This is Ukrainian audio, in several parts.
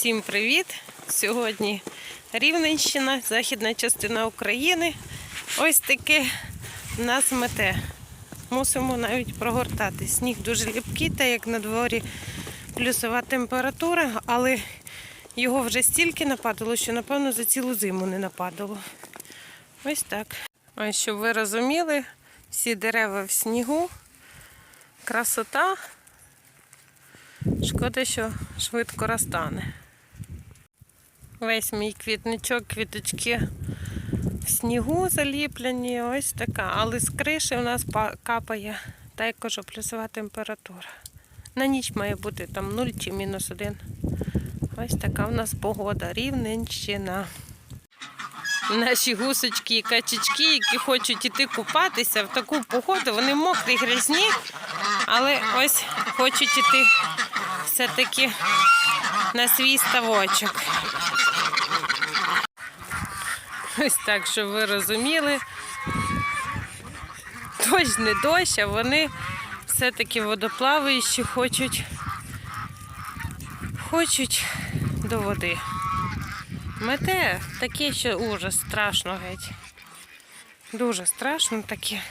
Всім привіт! Сьогодні Рівненщина, західна частина України. Ось таке нас мете. Мусимо навіть прогортати. Сніг дуже ліпкий, та як на дворі плюсова температура, але його вже стільки нападало, що, напевно, за цілу зиму не нападало. Ось так. Ось, щоб ви розуміли, всі дерева в снігу, красота. Шкода, що швидко розтане. Весь мій квітничок, квіточки в снігу заліплені, ось така. Але з криші у нас па- капає також плюсова температура. На ніч має бути там 0 чи мінус 1. Ось така у нас погода, Рівненщина. Наші гусочки і качечки, які хочуть іти купатися в таку погоду, вони мокрі, грязні, але ось хочуть іти все-таки на свій ставочок. Ось так, щоб ви розуміли. Дощ не дощ, а вони все-таки водоплаваючі хочуть, хочуть до води. Мете таке, що ужас, страшно геть. Дуже страшно таке.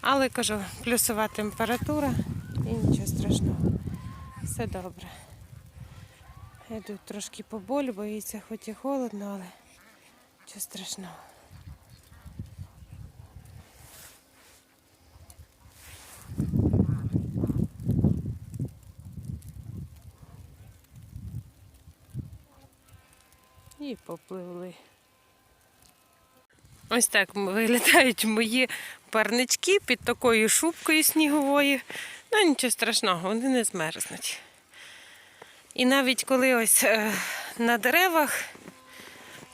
Але кажу, плюсова температура і нічого страшного. Все добре. Йду трошки поболю, боїться, хоч і холодно, але нічого страшного. І попливли. Ось так виглядають мої парнички під такою шубкою сніговою. Ну, нічого страшного, вони не змерзнуть. І навіть коли ось е, на деревах,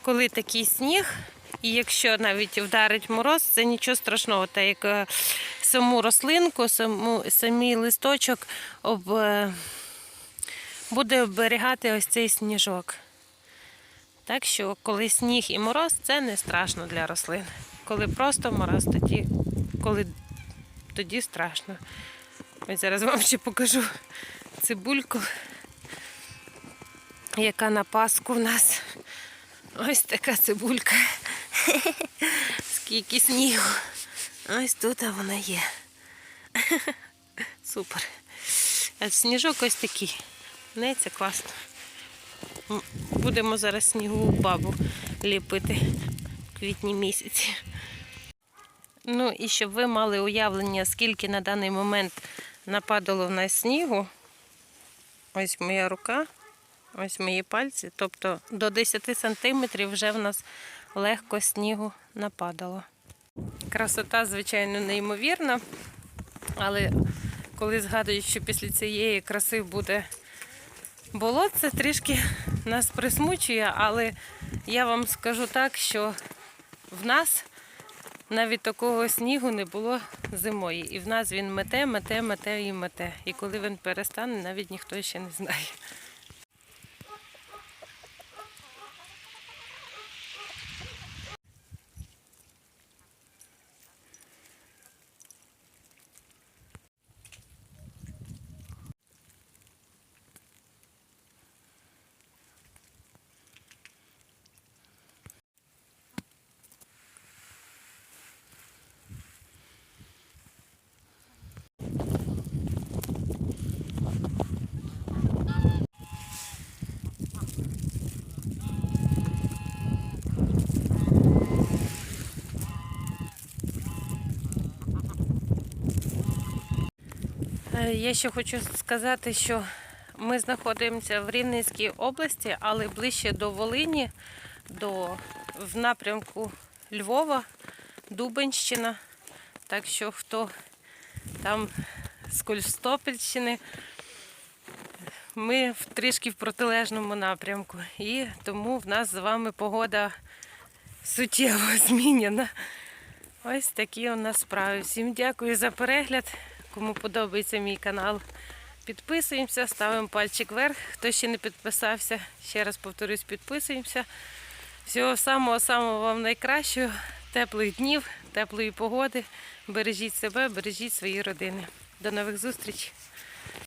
коли такий сніг, і якщо навіть вдарить мороз, це нічого страшного, так як е, саму рослинку, саму, самий листочок об, е, буде оберігати ось цей сніжок. Так що, коли сніг і мороз, це не страшно для рослин. Коли просто мороз, тоді, коли, тоді страшно. Ось зараз вам ще покажу цибульку, яка на Пасху в нас. Ось така цибулька. Скільки снігу. Ось тут вона є. Супер. А сніжок ось такий. Не, це класно. Будемо зараз снігову бабу ліпити в квітні місяці. Ну і щоб ви мали уявлення, скільки на даний момент нападало в нас снігу. Ось моя рука, ось мої пальці. Тобто до 10 сантиметрів вже в нас легко снігу нападало. Красота, звичайно, неймовірна, але коли згадують, що після цієї краси буде болотце, трішки нас присмучує, але я вам скажу так, що в нас навіть такого снігу не було зимою. І в нас він мете, мете, мете і мете. І коли він перестане, навіть ніхто ще не знає. Я ще хочу сказати, що ми знаходимося в Рівненській області, але ближче до Волині, до, в напрямку Львова, Дубенщина. Так що хто там з Кольстопільщини, ми трішки в протилежному напрямку. І тому в нас з вами погода суттєво змінена. Ось такі у нас справи. Всім дякую за перегляд. Кому подобається мій канал, підписуємося, ставимо пальчик вверх. Хто ще не підписався, ще раз повторюсь, підписуємося. Всього самого-самого вам найкращого, теплих днів, теплої погоди. Бережіть себе, бережіть свої родини. До нових зустрічей!